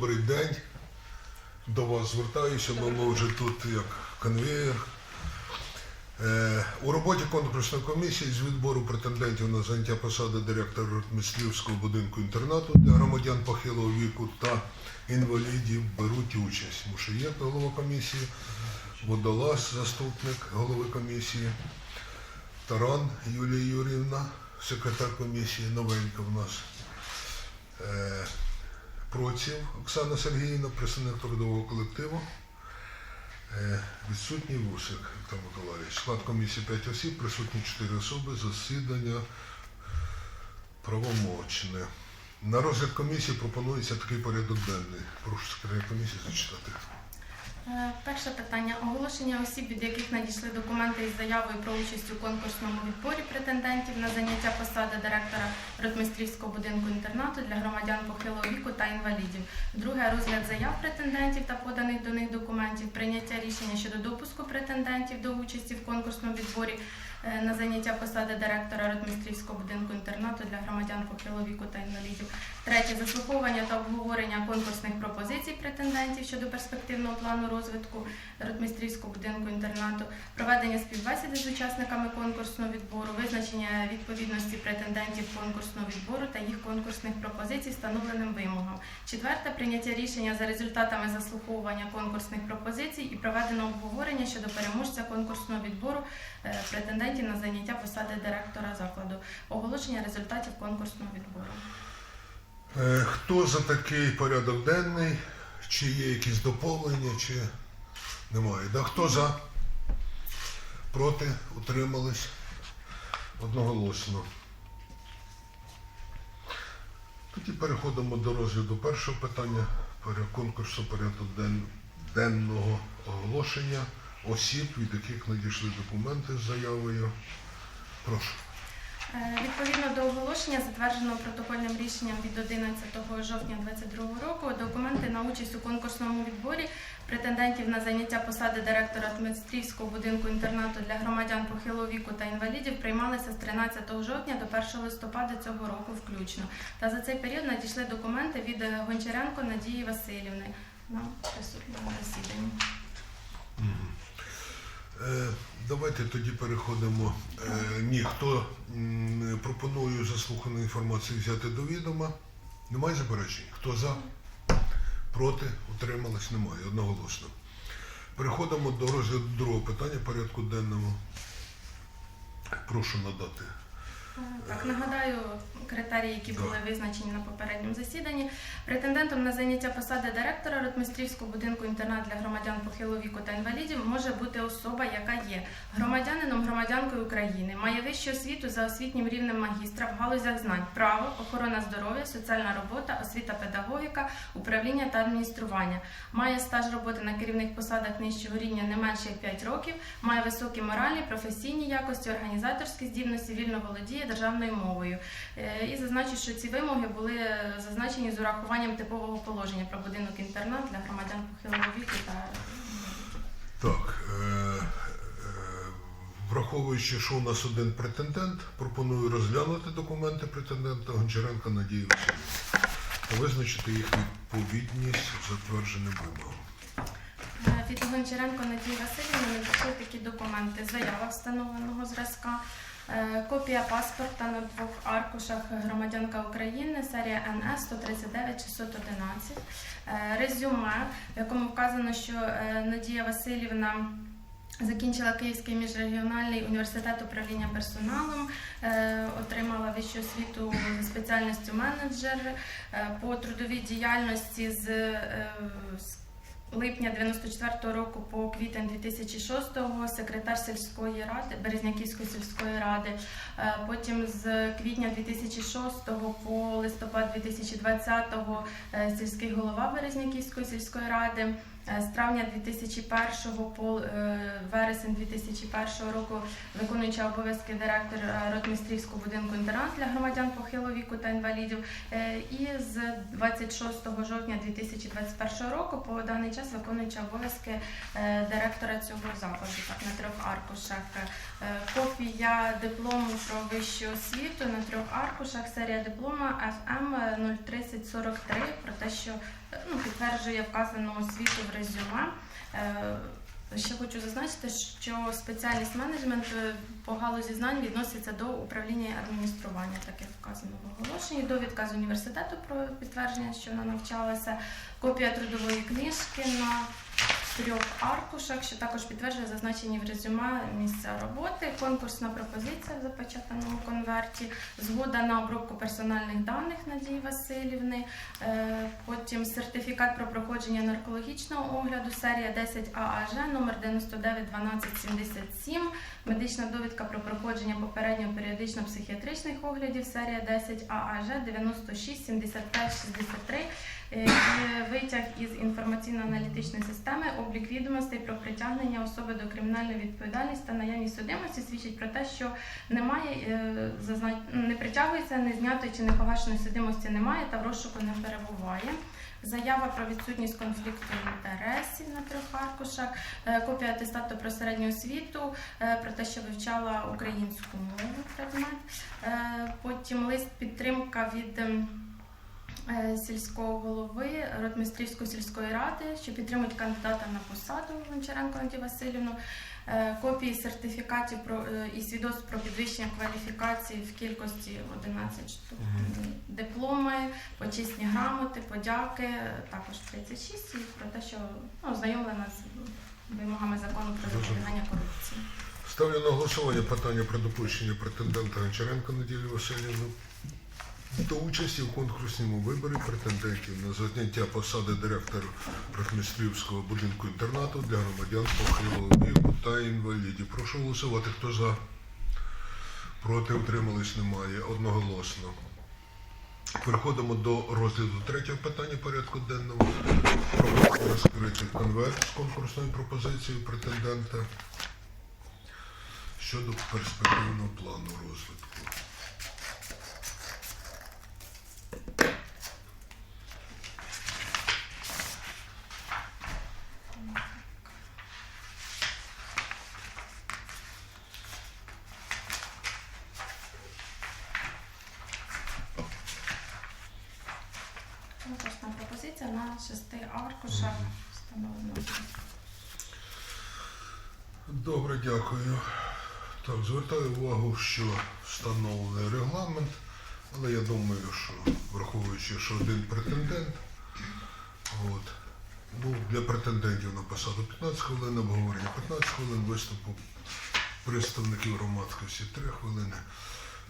добрий день. До вас звертаюся, бо ми вже тут як конвеєр. Е, у роботі конкурсної комісії з відбору претендентів на заняття посади директора Мислівського будинку інтернату для громадян похилого віку та інвалідів беруть участь. Мушиєк, голова комісії, Водолаз, заступник голови комісії, Таран Юлія Юрівна, секретар комісії, новенька в нас. Проців Оксана Сергіївна, представник трудового колективу. Е, Відсутній Вусик Віктор Миколаївич. Склад комісії 5 осіб, присутні 4 особи, засідання правомочне. На розгляд комісії пропонується такий порядок денний. Прошу секретаря комісії зачитати. Е, Перше питання. Оголошення осіб, від яких надійшли документи із заявою про участь у конкурсному відборі претендентів на заняття посади директора Ротмістрівського будинку інтернату для громадян похилого віку та інвалідів. Друге розгляд заяв претендентів та поданих до них документів, прийняття рішення щодо допуску претендентів до участі в конкурсному відборі на заняття посади директора Ротмістрівського будинку інтернату для громадян похилого віку та інвалідів. Третє заслуховування та обговорення конкурсних пропозицій претендентів щодо перспективного плану розвитку Ротмістрівського будинку інтернату, проведення співбесіди з учасниками конкурсного відбору, визначення відповідності претендентів конкурсного відбору та їх конкурсних пропозицій встановленим вимогам. Четверте прийняття рішення за результатами заслуховування конкурсних пропозицій і проведено обговорення щодо переможця конкурсного відбору е, претендентів на заняття посади директора закладу, оголошення результатів конкурсного відбору. Е, Хто за такий порядок денний? Чи є якісь доповнення, чи немає? Да? Хто за? Проти? Утримались? Одноголосно. Тоді переходимо до розгляду першого питання конкурсу порядок ден- денного оголошення осіб, від яких надійшли документи з заявою. Прошу. Е, Відповідно до оголошення, затвердженого протокольним рішенням від 11 жовтня 2022 року, документи на участь у конкурсному відборі претендентів на заняття посади директора Дмитрівського будинку інтернату для громадян похилого віку та інвалідів приймалися з 13 жовтня до 1 листопада цього року включно. Та за цей період надійшли документи від Гончаренко Надії Васильівни на присутньому засіданні. Е, Давайте тоді переходимо. Ніхто Ні, хто м, заслухану інформацію взяти до відома. Немає заперечень? Хто за? Проти? Утримались? Немає. Одноголосно. Переходимо до розгляду другого питання порядку денному. Прошу надати. Так, нагадаю критерії, які були визначені на попередньому засіданні. Претендентом на заняття посади директора Ротмістрівського будинку інтернат для громадян похилого віку та інвалідів може бути особа, яка є громадянином громадянкою України, має вищу освіту за освітнім рівнем магістра в галузях знань, право, охорона здоров'я, соціальна робота, освіта, педагогіка, управління та адміністрування, має стаж роботи на керівних посадах нижчого рівня не менше як 5 років, має високі моральні, професійні якості, організаторські здібності, вільно володіє державною мовою. Е, І зазначу, що ці вимоги були зазначені з урахуванням типового положення про будинок інтернат для громадян похилого віку та Так. Е, е, Враховуючи, що у нас один претендент, пропоную розглянути документи претендента Гончаренка Надії Васильівни та визначити їх відповідність затвердженим вимогам. Від Гончаренко Надії Васильівни надійшли такі документи: заява встановленого зразка. Е, Копія паспорта на двох аркушах громадянка України, серія НС 139 611. Е, Резюме, в якому вказано, що е, Надія Васильівна закінчила Київський міжрегіональний університет управління персоналом, е, отримала вищу освіту спеціальністю менеджер по трудовій діяльності з липня 94 року по квітень 2006 секретар сільської ради Березняківської сільської ради. Е, Потім з квітня 2006 по листопад 2020 е, сільський голова Березняківської сільської ради. Е, З травня 2001 по е, вересень 2001 року виконуюча обов'язки директора Ротмістрівського будинку інтернат для громадян похилого віку та інвалідів. Е, І з 26 жовтня 2021 року по даний час виконуюча обов'язки е, директора цього закладу, на трьох аркушах. Е, Копія диплому про вищу освіту на трьох аркушах, серія диплома FM 03043 про те, що е, ну, підтверджує вказану освіту в резюме. Е, Ще хочу зазначити, що спеціальність менеджмент е, по галузі знань відноситься до управління і адміністрування, так як вказано в оголошенні. Довідка з університету про підтвердження, що вона навчалася, копія трудової книжки на трьох аркушах, що також підтверджує зазначені в резюме місця роботи, конкурсна пропозиція в запечатаному конверті, згода на обробку персональних даних Надії Васильівни, е, потім сертифікат про проходження наркологічного огляду, серія 10 ААЖ, номер 991277, медична довідка про проходження попереднього періодично-психіатричних оглядів, серія 10 ААЖ 967563, Е, і витяг із інформаційно-аналітичної системи, облік відомостей про притягнення особи до кримінальної відповідальності та наявність судимості свідчить про те, що немає е, не притягується, не знятої чи не погашеної судимості немає та в розшуку не перебуває. Заява про відсутність конфлікту інтересів на трьох аркушах, е, копія атестату про середню освіту, е, про те, що вивчала українську мову предмет. Е, Потім лист підтримка від ем, е, сільського голови Ротмістрівської сільської ради, що підтримують кандидата на посаду Гончаренко Надію Васильівну, Е, копії сертифікатів про е, і свідоцтв про підвищення кваліфікації в кількості 11 штук. Дипломи, почесні грамоти, подяки, е, також 36, і про те, що ну, ознайомлена з вимогами закону про запобігання корупції. Ставлю на голосування питання про допущення претендента Гончаренка Надії Васильівни до участі в конкурсному виборі претендентів на заняття посади директора Ротмістрівського будинку інтернату для громадян похилого віку та інвалідів. Прошу голосувати. Хто за? Проти утримались немає. Одноголосно. Переходимо до розгляду третього питання порядку денного. Про розкритий конверт з конкурсною пропозицією претендента щодо перспективного плану розвитку. Конкурсна пропозиція на шести аркушах встановлено. Добре, дякую. Так, звертаю увагу, що встановлений регламент, але я думаю, що враховуючи, що один претендент, от, ну, для претендентів на посаду 15 хвилин, обговорення 15 хвилин, виступу представників громадськості 3 хвилини.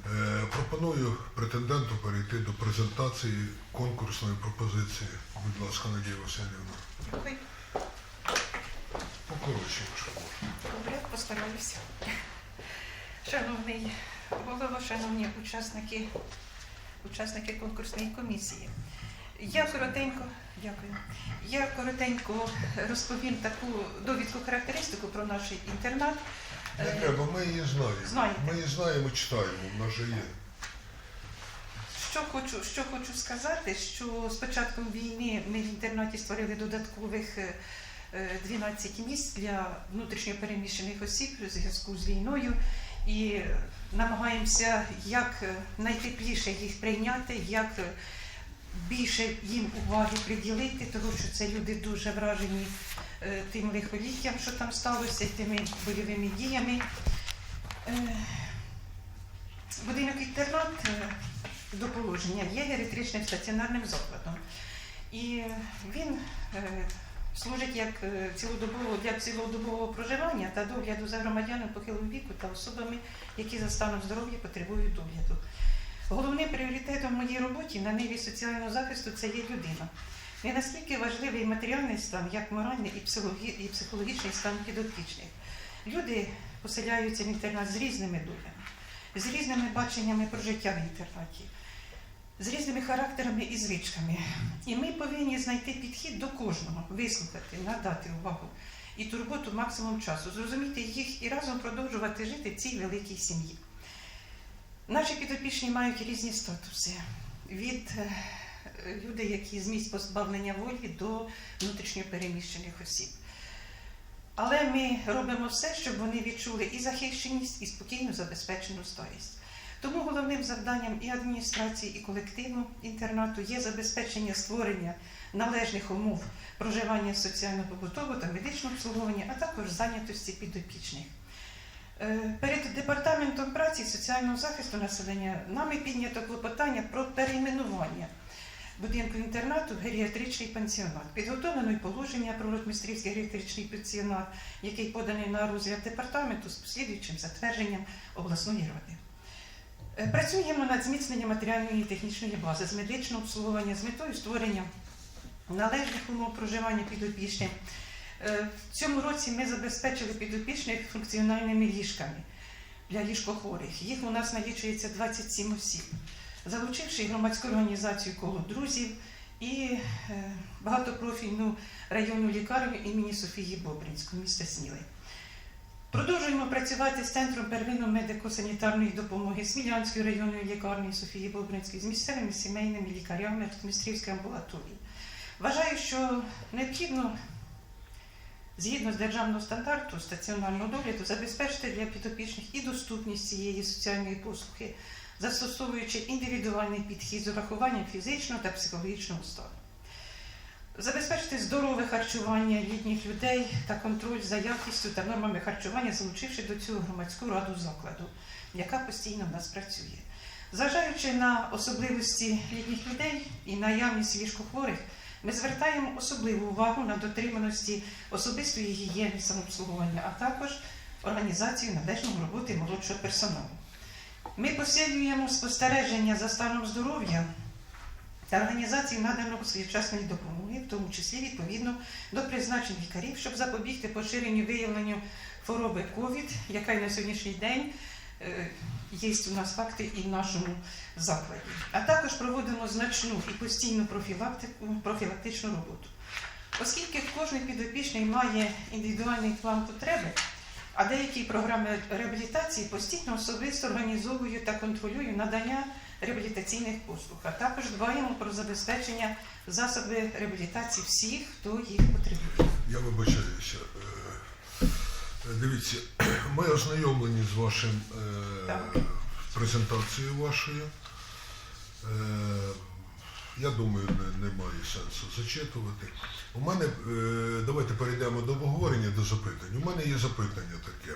Е, пропоную претенденту перейти до презентації конкурсної пропозиції. Будь ласка, Надія Васильівна. Ой, Покоротше, якщо можна. Добре, постараюся. Шановний голово, шановні учасники, учасники конкурсної комісії. Я коротенько, дякую. Я коротенько розповім таку довідку характеристику про наш інтернат. Не треба, ми її знаємо. Знаєте. Ми її знаємо, читаємо, в нас же є. Що хочу, що хочу сказати, що з початком війни ми в інтернаті створили додаткових е, 12 місць для внутрішньопереміщених осіб у зв'язку з війною і намагаємося як е, найтепліше їх прийняти, як е, більше їм уваги приділити, тому що це люди дуже вражені е, тим лихоліттям, що там сталося, тими бойовими діями. Е, Будинок інтернат е, до положення є геріатричним стаціонарним закладом. І він е, служить як е, цілодобово для цілодобового проживання та догляду за громадянами похилого віку та особами, які за станом здоров'я потребують догляду. Головним пріоритетом в моїй роботі на ниві соціального захисту це є людина. Не наскільки важливий матеріальний стан, як моральний і психологічний стан підопічних. Люди поселяються в інтернат з різними долями, з різними баченнями про життя в інтернаті, з різними характерами і звичками. І ми повинні знайти підхід до кожного, вислухати, надати увагу і турботу максимум часу, зрозуміти їх і разом продовжувати жити в цій великій сім'ї. Наші підопічні мають різні статуси від е, е, які з позбавлення волі до внутрішньо переміщених осіб. Але ми робимо все, щоб вони відчули і захищеність, і спокійну забезпечену старість. Тому головним завданням і адміністрації, і колективу інтернату є забезпечення створення належних умов проживання соціально-побутового та медичного обслуговування, а також зайнятості підопічних. Е, Перед департаментом праці і соціального захисту населення нами піднято клопотання про перейменування будинку інтернату в геріатричний пансіонат. Підготовлено й положення про Ротмістрівський геріатричний пансіонат, який поданий на розгляд департаменту з послідуючим затвердженням обласної ради. Е, Працюємо над зміцненням матеріальної і технічної бази з медичного обслуговування з метою створення належних умов проживання підопічних. Е, В цьому році ми забезпечили підопічних функціональними ліжками для ліжкохворих. Їх у нас налічується 27 осіб, залучивши громадську організацію коло друзів і е, багатопрофільну районну лікарню імені Софії Бобринської міста Сміли. Продовжуємо працювати з центром первинної медико-санітарної допомоги Смілянської районної лікарні Софії Бобринської з місцевими сімейними лікарями Містрівської амбулаторії. Вважаю, що необхідно згідно з державного стандарту стаціонарного догляду забезпечити для підопічних і доступність цієї соціальної послуги, застосовуючи індивідуальний підхід з урахуванням фізичного та психологічного стану. Забезпечити здорове харчування літніх людей та контроль за якістю та нормами харчування, залучивши до цього громадську раду закладу, яка постійно в нас працює. Зважаючи на особливості літніх людей і наявність ліжкохворих, ми звертаємо особливу увагу на дотриманості особистої гігієни самообслуговування, а також організацію належної роботи молодшого персоналу. Ми посилюємо спостереження за станом здоров'я та організацію наданого своєчасної допомоги, тому числі відповідно до призначень лікарів, щоб запобігти поширенню виявленню хвороби COVID, яка й на сьогоднішній день е, є у нас факти і в нашому закладі. А також проводимо значну і постійну профілактичну роботу. Оскільки кожен підопічний має індивідуальний план потреби, а деякі програми реабілітації постійно особисто організовую та контролюю надання реабілітаційних послуг, а також дбаємо про забезпечення засоби реабілітації всіх, хто їх потребує. Я вибачаюся. Е, Дивіться, ми ознайомлені з вашим е, Так. презентацією вашою. Е, Я думаю, не, немає сенсу зачитувати. У мене давайте перейдемо до обговорення, до запитань. У мене є запитання таке.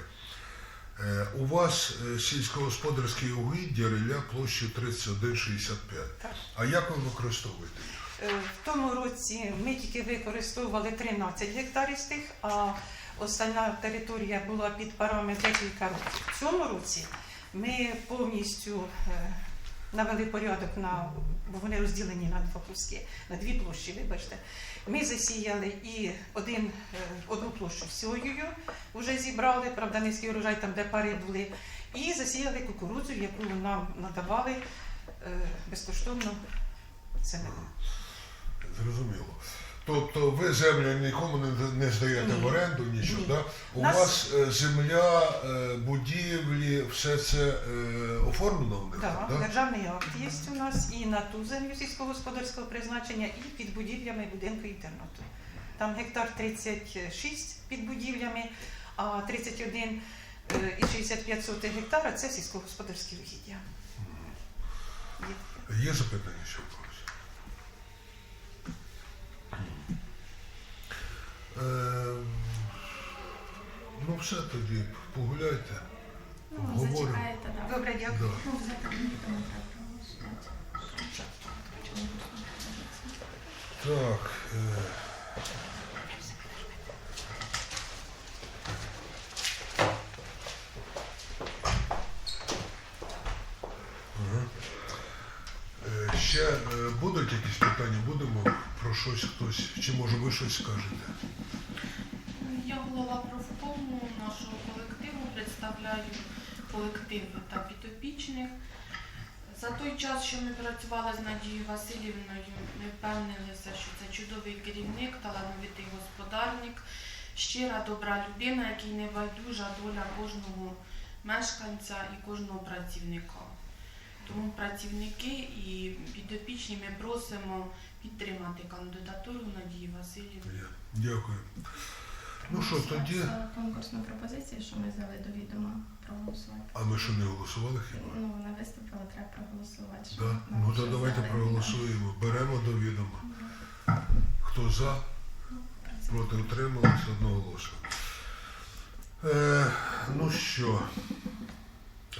Е, У вас сільськогосподарські сільськогосподарське угіддя реля площею 3165. Так. А як ви використовуєте їх? Е, В тому році ми тільки використовували 13 гектарів з тих, а остальна територія була під парами декілька років. В цьому році ми повністю е, навели порядок на бо вони розділені на два куски, на дві площі, вибачте. Ми засіяли і один, е, одну площу соєю вже зібрали, правда, низький урожай там, де пари були, і засіяли кукурудзу, яку нам надавали е, безкоштовно семена. Зрозуміло. Тобто ви землю нікому не, не здаєте в оренду, нічого, Ні. да? У Нас- вас е, земля, е, будівлі, все це е, оформлено в них, Так, да? державний акт є у нас і на ту землю сільськогосподарського призначення, і під будівлями будинку інтернату. Там гектар 36 під будівлями, а 31 е, і 65 сотих гектара це сільськогосподарські угіддя. Є. Є запитання ще в когось? Ну все тоді, погуляйте. Ну, да. Добре, дякую. Да. Ну. Так. Е, Е, Ще е, будуть якісь питання? Будемо про щось хтось? Чи може ви щось скажете? Я голова профкому нашого колективу, представляю колектив та підопічних. За той час, що ми працювали з Надією Васильівною, ми впевнилися, що це чудовий керівник, талановитий господарник, щира, добра людина, який не байдужа доля кожного мешканця і кожного працівника. Тому працівники і підопічні ми просимо підтримати кандидатуру Надії Васильівни. Дякую. Ну що, тоді. За конкурсну пропозицію, що ми взяли до відома проголосувати. А ми що не голосували хіба? Ну, вона виступила, треба проголосувати. щоб Да? Ну то давайте дали. проголосуємо. Беремо до відома. Ну, Хто за, проти утрималися одноголосно. Е, ну що,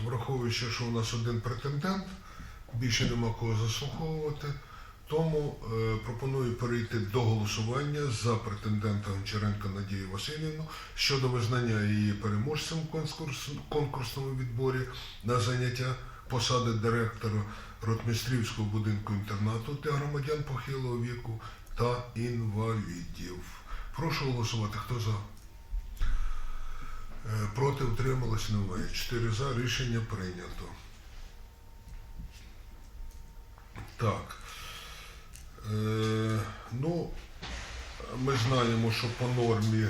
враховуючи, що у нас один претендент, більше нема кого заслуховувати, тому е, пропоную перейти до голосування за претендента Гончаренка Надію Васильівну щодо визнання її переможцем в конкурс, конкурсному відборі на заняття посади директора Ротмістрівського будинку інтернату для громадян похилого віку та інвалідів. Прошу голосувати. Хто за? Е, Проти утрималось немає. Чотири за. Рішення прийнято. Так. Е, ну, ми знаємо, що по нормі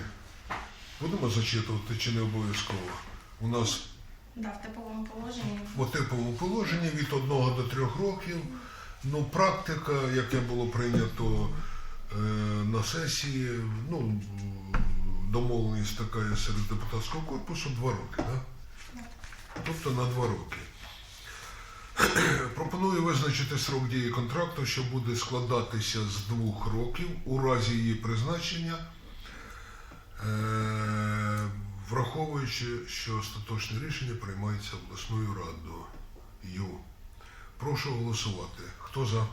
будемо зачитувати чи не обов'язково. У нас Да, в типовому положенні. по типовому положенні від 1 до 3 років. Ну, практика, яке було прийнято е, на сесії, ну, домовленість така серед депутатського корпусу 2 роки, да? тобто на 2 роки. Пропоную визначити срок дії контракту, що буде складатися з двох років у разі її призначення, е, враховуючи, що остаточне рішення приймається обласною радою. Прошу голосувати. Хто за?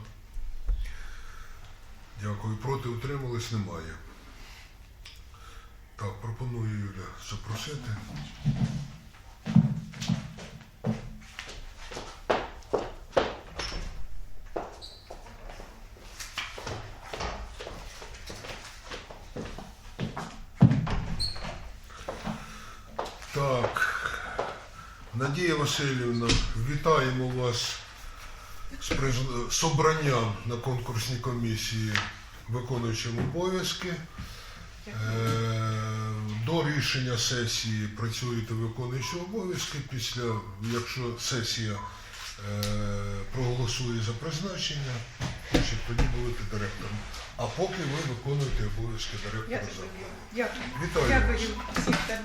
Дякую. Проти утримались немає. Так, пропоную Юля запросити. Так, Надія Васильівна, вітаємо вас з, приз- обранням на конкурсній комісії виконуючим обов'язки. Е, До рішення сесії працюєте виконуючи обов'язки. Після, якщо сесія е, проголосує за призначення, значить тоді будете директором. А поки ви виконуєте обов'язки директора закладу. Дякую. Вітаю вас. Дякую.